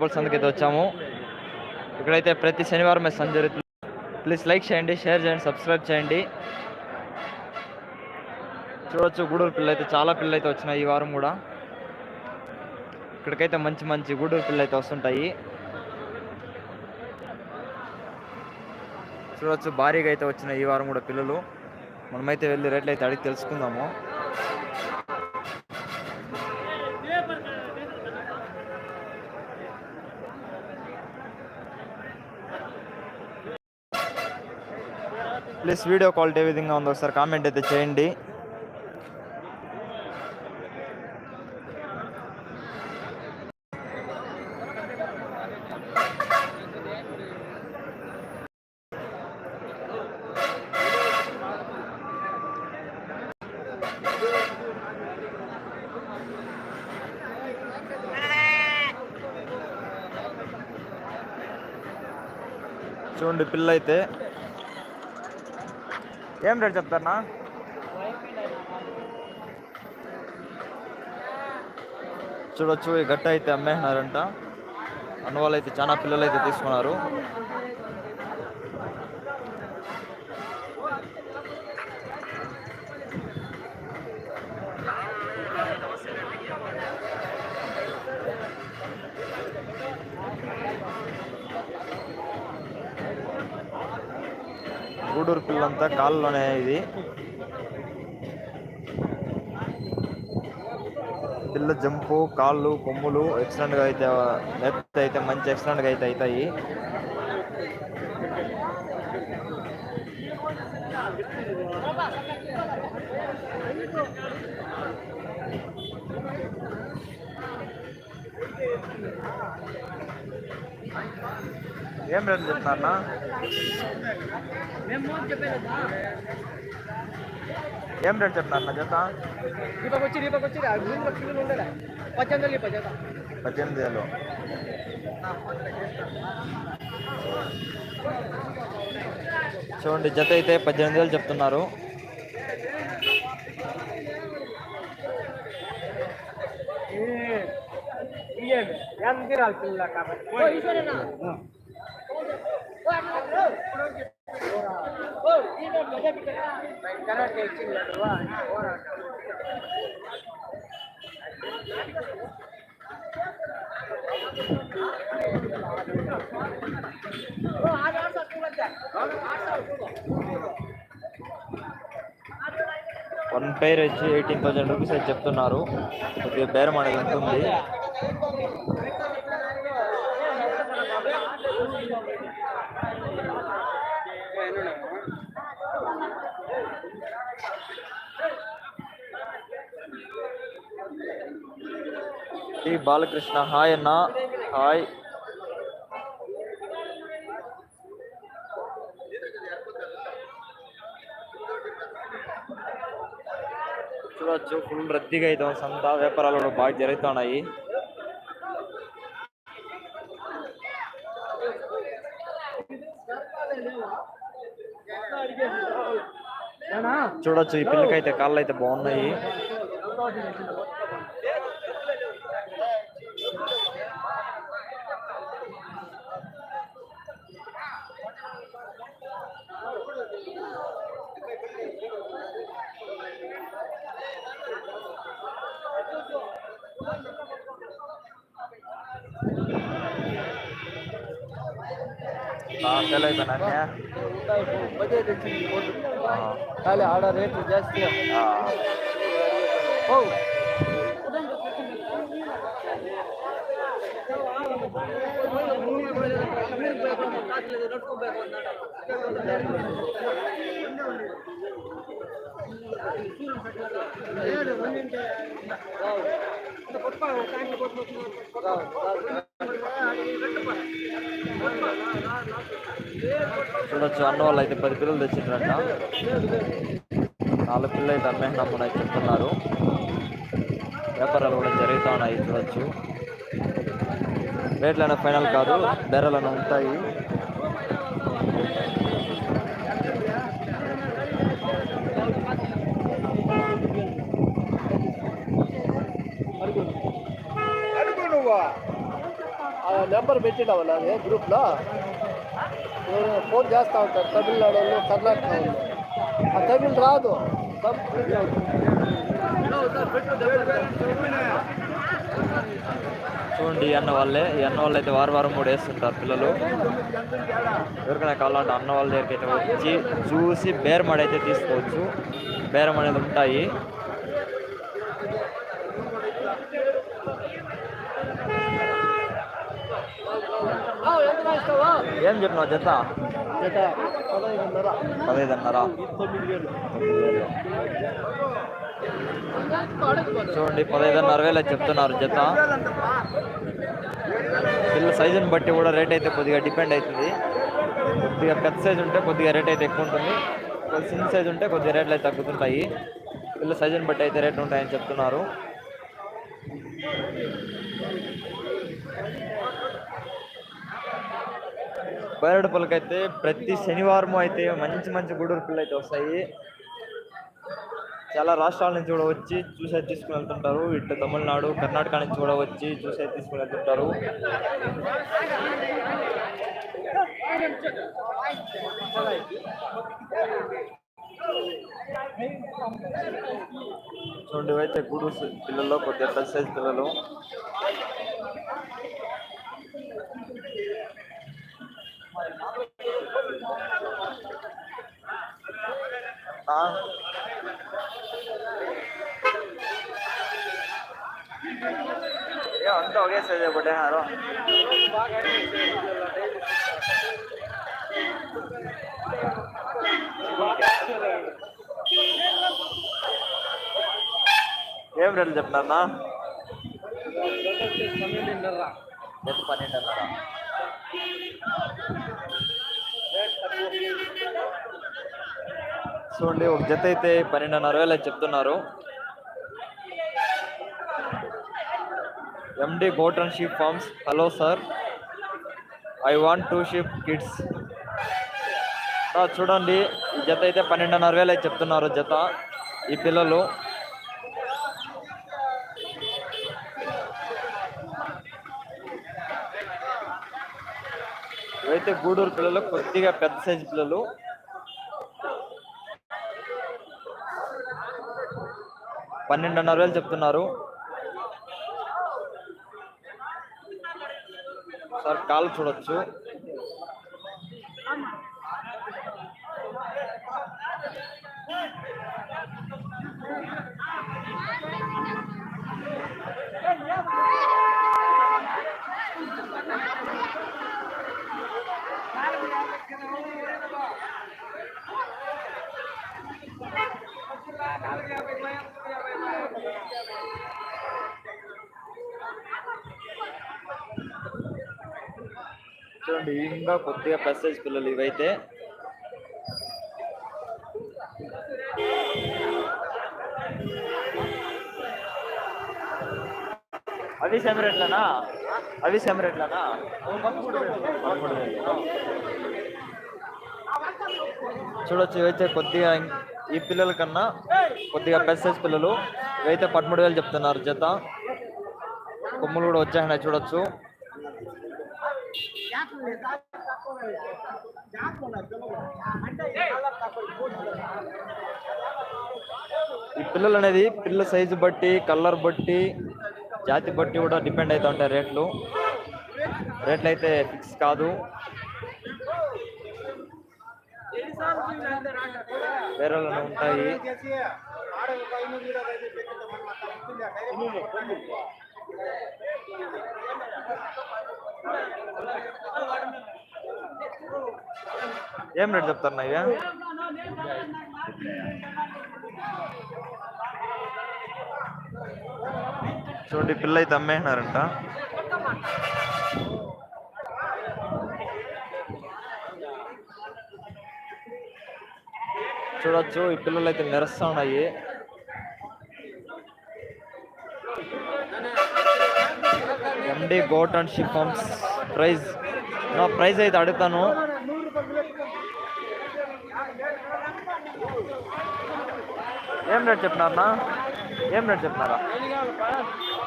Pulse సందుకైతే వచ్చాము. ఇక్కడైతే ప్రతి శనివారం అయితే జరుగుతుంది ప్లీజ్ లైక్ చేయండి షేర్ చేయండి సబ్స్క్రైబ్ చేయండి. చూడొచ్చు గూడూరు పిల్ల అయితే చాలా పిల్లలు అయితే వచ్చినాయి ఈ వారం కూడా ఇక్కడికైతే మంచి మంచి గూడూరు పిల్లలు అయితే వస్తుంటాయి. చూడొచ్చు భారీగా అయితే వచ్చినాయి ఈ వారం కూడా పిల్లలు. మనమైతే వెళ్ళి రేట్లు అయితే అడిగి తెలుసుకుందాము. ప్లీజ్ వీడియో క్వాలిటీ ఏ విధంగా ఉందో ఒకసారి కామెంట్ అయితే చేయండి. చూడండి పిల్ల అయితే ఏం రేట్ చెప్తారన్నా? చూడొచ్చు ఈ గట్ట అయితే అమ్మేసినారంట. అన్న వాళ్ళు అయితే చాలా పిల్లలు అయితే తీసుకున్నారు. గూడూరు పిల్లంతా కాళ్ళలోనే ఇది. పిల్ల జంపు కాళ్ళు కొమ్ములు ఎక్సలెంట్గా అయితే లెఫ్ట్ అయితే మంచి ఎక్సలెంట్గా అయితే అవుతాయి. ఏం రేట్ చెప్తున్నా ఏం రేట్ చెప్తున్నా జత పిల్లలు ఉండలే పద్దెనిమిది వేలు చూడండి జత అయితే పద్దెనిమిది వేలు చెప్తున్నారు ఎంత తినాలి పిల్ల కాబట్టి వన్ పేర్ వచ్చి ఎయిటీన్ థౌసండ్ రూపీస్ అయితే చెప్తున్నారు. బేరం అనేది ఉంటుంది. బాలకృష్ణ. హాయ్ అన్న. హాయ్. చూడొచ్చు. ఫుల్ రద్దీగా అయితే సంత వ్యాపారాలు కూడా బాగా జరుగుతున్నాయి. చూడొచ్చు. ఈ పిల్లకైతే కాళ్ళు అయితే బాగున్నాయి. ಚಲೋ ಐತೆ ನಾಣ್ಯ ಖಾಲಿ ಆಡೋ ರೇಟ್ ಜಾಸ್ತಿ ಹೌದು ಕೊಟ್ಟ చూడొచ్చు అన్న వాళ్ళు అయితే పది పిల్లలు తెచ్చిండ్రంట. నాలుగు పిల్లలు అయితే అమ్మేసినామని అయితే చెప్తున్నారు. వ్యాపారాలు కూడా జరుగుతూ ఉన్నాయి చూడొచ్చు. రేట్లైనా ఫైనల్ కాదు ధరలను ఉంటాయి. అడుగు నెంబర్ పెట్టినావు నాది గ్రూప్లో? నేను ఫోన్ చేస్తా ఉంటాను తమిళనాడు వాళ్ళు కర్ణాటక ఆ తమిళ్ రాదు. చూడండి అన్న వాళ్ళే. ఈ అన్న వాళ్ళు అయితే వారం వారం మూడు వేస్తుంటారు పిల్లలు. ఎవరికైనా కావాలంటే అన్న వాళ్ళ దగ్గరికి అయితే వచ్చి చూసి బేరం అయితే తీసుకోవచ్చు. బేరం అనేది ఉంటాయి ఆ, ఎంత ఇస్తావా ఏం చెప్పినావు జత? జత పదహైదున్నర. పదహైదున్నర చూడండి పదహైదున్నర వేలు అయితే చెప్తున్నారు జత. పిల్ల సైజుని బట్టి కూడా రేట్ అయితే కొద్దిగా డిపెండ్ అవుతుంది. కొద్దిగా పెద్ద సైజు ఉంటే కొద్దిగా రేట్ అయితే ఎక్కువ ఉంటుంది. కొద్దిగా చిన్న సైజు ఉంటే కొద్దిగా రేట్లు అయితే తగ్గుతుంటాయి. పిల్ల సైజుని బట్టి అయితే రేట్లు ఉంటాయని చెప్తున్నారు. బయలుపలకైతే ప్రతి శనివారం అయితే మంచి మంచి గుడూరు పిల్లలు అయితే వస్తాయి. చాలా రాష్ట్రాల నుంచి కూడా వచ్చి చూసే తీసుకుని వెళ్తుంటారు. ఇటు తమిళనాడు కర్ణాటక నుంచి కూడా వచ్చి చూసే తీసుకుని వెళ్తుంటారు. చూడండి అయితే గూడూరు పిల్లలు కొద్దిగా పెద్ద సైజ్ పిల్లలు ఆ, ఏ అంతా ఒకే సైజ్ కొట్టేనారు ఏం రేట్లు చెప్తున్నారా ఎంత పన్నెండున్నర చూడండి ఒక జత అయితే పన్నెండున్నర వేలు అని చెప్తున్నారు. MD goat and sheep farms hello sir I want two sheep kids చూడండి ఈ జత అయితే పన్నెండున్నర వేలు అయితే చెప్తున్నారు జత ఈ పిల్లలు. ఇవైతే గూడూరు పిల్లలు కొద్దిగా పెద్ద సైజు పిల్లలు. పన్నెండున్నర వేలు చెప్తున్నారు. సార్ కాల్ చూడొచ్చు. ఇంకా కొద్దిగా ప్లస్ సైజ్ పిల్లలు ఇవైతే. అవి సేమ్ రేట్లనా అవి సేమ్ రేట్లనా చూడొచ్చు ఇవైతే కొద్దిగా ఈ పిల్లల కన్నా కొద్దిగా పెద్ద సైజ్ పిల్లలు. ఇవైతే పదమూడు వేలు చెప్తున్నారు జత. కొమ్ములు కూడా వచ్చాయని చూడొచ్చు. ఈ పిల్లలు అనేది పిల్ల సైజు బట్టి కలర్ బట్టి జాతి బట్టి కూడా డిపెండ్ అవుతూ ఉంటాయి రేట్లు. రేట్లు అయితే ఫిక్స్ కాదు. వేరే ఉంటాయి. ఏం రేట్ చెప్తారు ఇవి చూడండి పిల్ల అయితే అమ్మేసినారంట. చూడొచ్చు ఈ పిల్లలు అయితే మెరుస్తా ఉన్నాయి. MD goat and sheep farms price. Price అయితే అడుగుతాను. ఏం రేట్ చెప్పినారన్నా? ఏం రేట్ చెప్పినారా?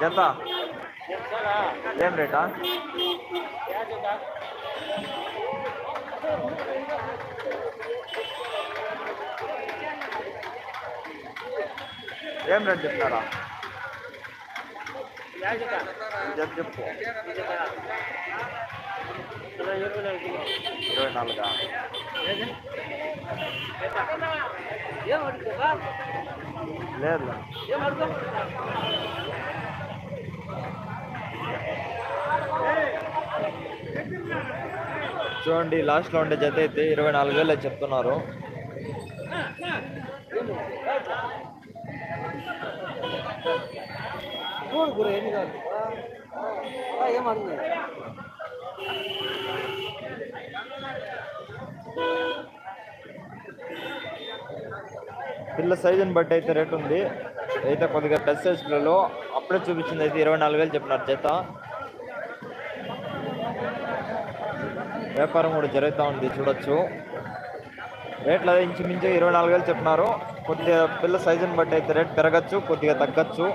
ఎంత ఏం రేటా? ఏం రేట్ చెప్తున్నారా చెప్పు చెప్పు ఇరవై నాలుగా లేదు చూడండి లాస్ట్లో ఉండే జత అయితే ఇరవై నాలుగు వేలు అయితే చెప్తున్నారు. చూడు గురు ఏమి కాదు. ఏం పిల్ల సైజుని బట్టి అయితే రేట్ ఉంది. అయితే కొద్దిగా పెద్ద సైజ్ పిల్లలో. అప్పుడే చూపించింది అయితే ఇరవై నాలుగు వేలు చెప్పినారు చేత. వ్యాపారం కూడా జరుగుతూ ఉంది చూడొచ్చు. రేట్లు అదే ఇంచుమించు ఇరవై నాలుగు వేలు చెప్పినారు. కొద్దిగా పిల్ల సైజుని బట్టి అయితే రేట్ పెరగచ్చు కొద్దిగా తగ్గచ్చు.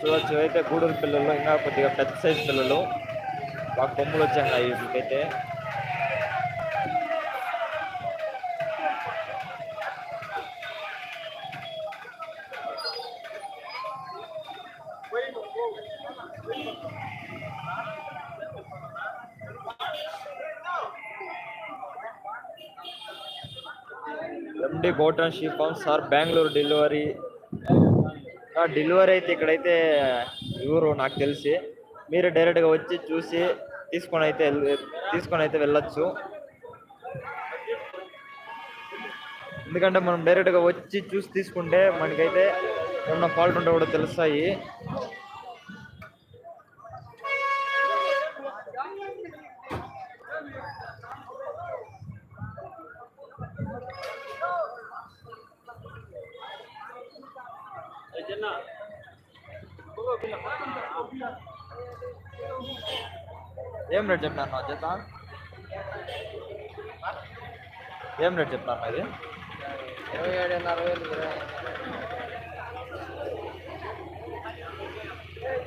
చూడొచ్చు అయితే గూడూరు పిల్లలు ఇంకా కొద్దిగా పెద్ద సైజ్ పిల్లలు. బాగా కొమ్ములు వచ్చాయి వీటికైతే MD goat and sheep farm sir Bengaluru delivery. Delivery అయితే ఇక్కడైతే ఎవరు నాకు తెలిసి మీరు డైరెక్ట్గా వచ్చి చూసి తీసుకొని అయితే తీసుకొని అయితే వెళ్ళొచ్చు. ఎందుకంటే మనం డైరెక్ట్గా వచ్చి చూసి తీసుకుంటే మనకైతే ఉన్న ఫాల్ట్ ఉంటే కూడా తెలుస్తాయి. ఏం రేట్ చెప్పినాను నా ఏం రేట్ చెప్పినాను ఇది ఇరవై ఏడున్నర వేలు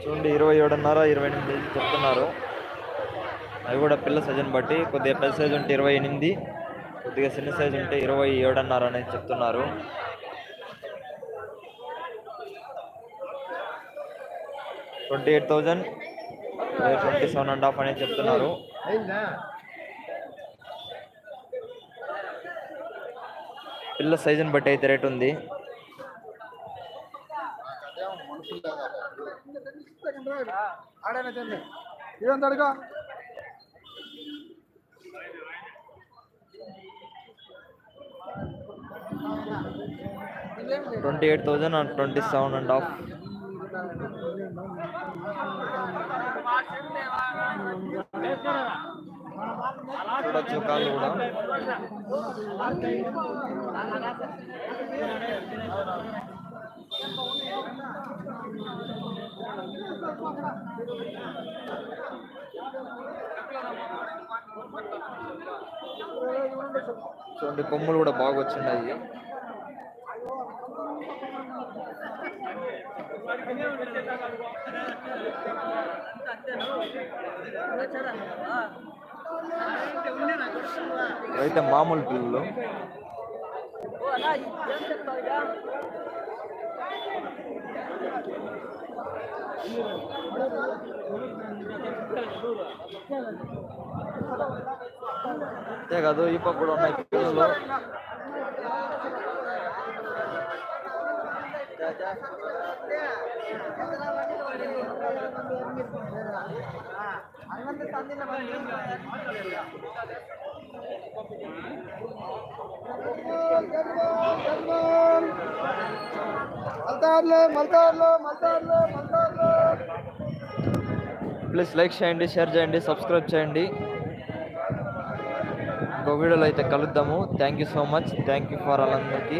చూడండి ఇరవై ఏడున్నర ఇరవై ఎనిమిది చెప్తున్నారు. అవి కూడా పిల్ల సైజుని బట్టి కొద్దిగా పెద్ద సైజు ఉంటే ఇరవై ఎనిమిది కొద్దిగా చిన్న సైజు ఉంటే ఇరవై ఏడున్నర అనేది చెప్తున్నారు. Twenty eight thousand twenty seven and half అనేది చెప్తున్నారు. పిల్ల సైజుని బట్టి అయితే రేట్ ఉంది. Twenty eight thousand and twenty seven and half చూడొచ్చు కాళ్ళు కూడా చూడండి కొమ్ములు కూడా బాగా వచ్చినాయి. అయితే మామూలు పిల్లలు అంతే కాదు ఈ పక్క కూడా ఉన్నాయి పిల్లలు ప్లీజ్ లైక్ చేయండి షేర్ చేయండి సబ్స్క్రైబ్ చేయండి. ఇంకో వీడియోలో అయితే కలుద్దాము. Thank you so much thank you for వాళ్ళందరికీ